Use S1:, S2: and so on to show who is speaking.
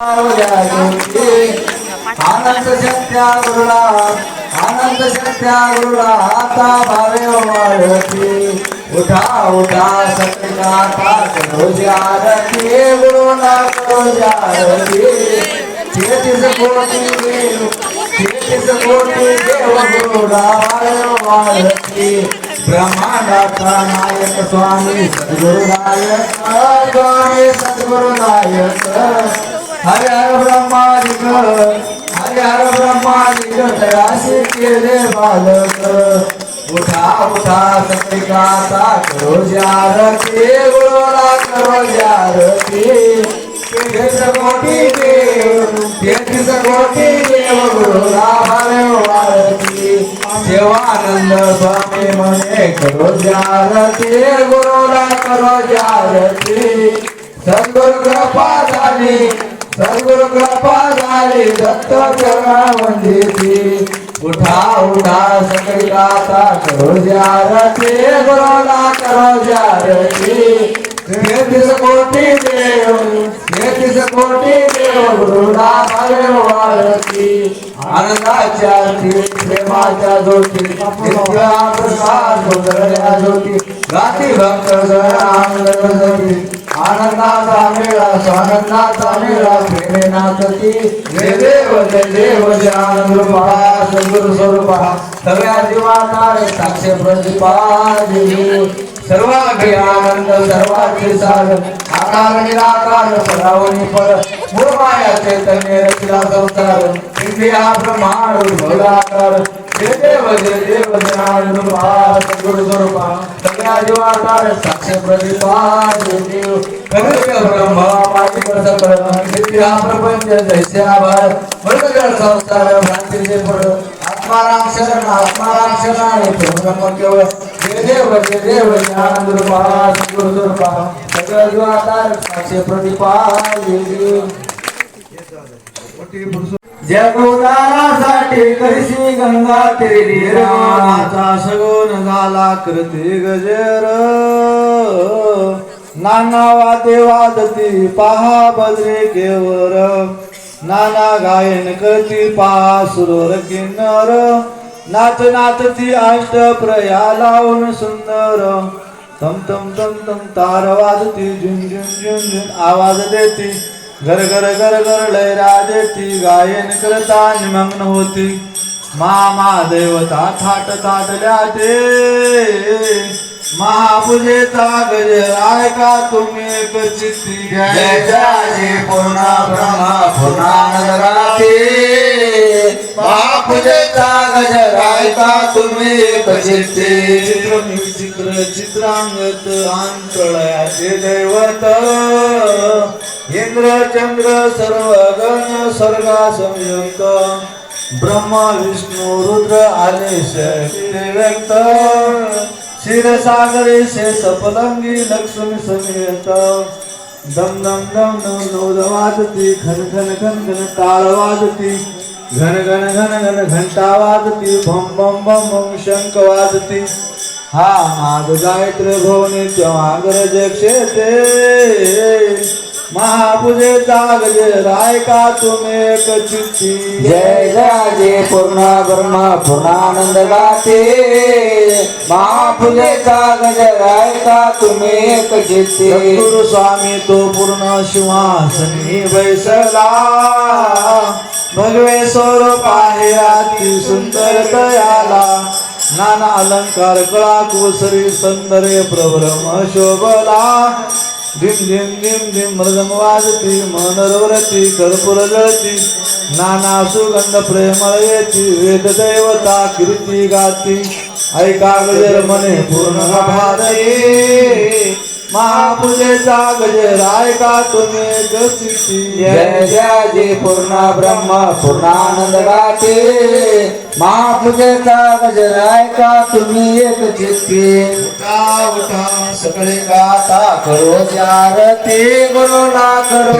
S1: आनंद शक्त्या गुरुला आनंद शक्त्या गुरुला आता भावे वाळती उठा उठा सत्या रोजी आरती गुरुला रोजी आरती तेहतीस कोटी तेहतीस कोटी देव गुरुला ब्रह्मांडाचा नायक स्वामी सद्गुरुनायक स्वामी सद्गुरुनायक हरे हर ब्रह्मादिक हरे हर ब्रह्मादिक तयाशी केले बालक. उठा उठा सत्रिकाचा करो जारती गुरुला करो जारती तेहतीस कोटी देव तेहतीस कोटी देव गुरुला भावे वारती. देवानंद स्वामी म्हणे करो जारती गुरुला करो जारती सद्गुरु कृपा झाली सद्गुरु कृपा झाली दत्त चरणा वंदिती उठा उठा सकळी गाता करो जारती गुरुला करो जारती तेहतीस कोटी देव तेहतीस कोटी देव गुरुला भावे वारती आनंदाच्या प्रेमाच्या ज्योती नित्या प्रसाद सुंदरल्या ज्योती गाती भक्त जन आनंद आनंदाचा मेळा स्वानंदाचा मेळा प्रेमे नाचती जय देव जय देव जय आनंद रूपा सद्गुरु स्वरूपा. सगळ्या जीवांना रे साक्ष प्रतिपादिनी. सर्वांगी आनंद सर्वांची साध आकार निराकार परावणी पर मूळमाया चैतन्य रचिला संसार. इंद्रिया ब्रह्मांड भोलाकार जय देव जय देव जय आनंद रूपा सद्गुरु स्वरूपा. साक्ष प्रतिपादिनी ब्रह्म प्रपंच जैसे आभार संसार भ्रांतीचे पड आत्माराम शरण आत्माराम शरण ब्रह्म केवळ जय देव जय देव जय आनंद सद्गुरु स्वरूपा जीवातार जगोदारासाठी कशी गंगा तेरी
S2: रामाचा सगुण झाला कृती गजर. नाना वादे वादती पहा बजरे केवर. नाना गायन करती पहा सुरोर किन्नर. नाच नाचती अष्ट प्रया लावून सुंदर. तम तम तम तम तार वाजती झुन झुन झुन झुन आवाज देती. घर घर घर घर लय देती गायन करता निमग्न होती। मामा देवता थाट थाटल्या ते महापूजेचा गजर का तुम्ही एक चित्ती घ्या।
S1: जय पूर्ण ब्रह्म पूर्णानंद महापूजेचा तुम्ही एक चित्ते
S2: चित्र चित्रांगत आंतळयाचे दैवत इंद्र चंद्र सर्व गण सर्गा संयुक्त ब्रह्मा विष्णू रुद्र आले व्यक्त क्षीरसागरे से पलंगी लक्ष्मी समेत दम दम दम दम नोद वाजती खन खन खन खन टाळ वाजती घन घन घन घन घंटा वाजती भम भम भम भम शंख वाजती हा नाद गायत्र भवनी तेव्हा गरज क्षेते. गजर ऐका तुम्ही एक चित्ती
S1: जय जय जय पूर्ण ब्रह्म पूर्णानंद गाते. तुम्ही एक चित्ते
S2: सद्गुरु स्वामी तो पूर्ण शिवासनी बैसला. भगवे स्वरूप आहे अति सुंदर नाना अलंकार कळा कुसरी सुंदरे प्रभ्रम शोभला. धिम धिम धिम धिम मृदंग वाजती मनोरवरती कर्पूर जळती. नाना सुगंध प्रेमळ येती वेद देवता कीर्ती गाती. ऐका गजर मने पूर्ण भारे महापूजेचा गजर ऐका तुम्ही? गसिती
S1: जय जय जे पूर्ण ब्रह्म पूर्णानंद गाते महापूजेचा गजर ऐका तुम्ही एक चित्ते
S2: उठा उठा
S1: सगळे गाता करो जारते गुरु ना करो.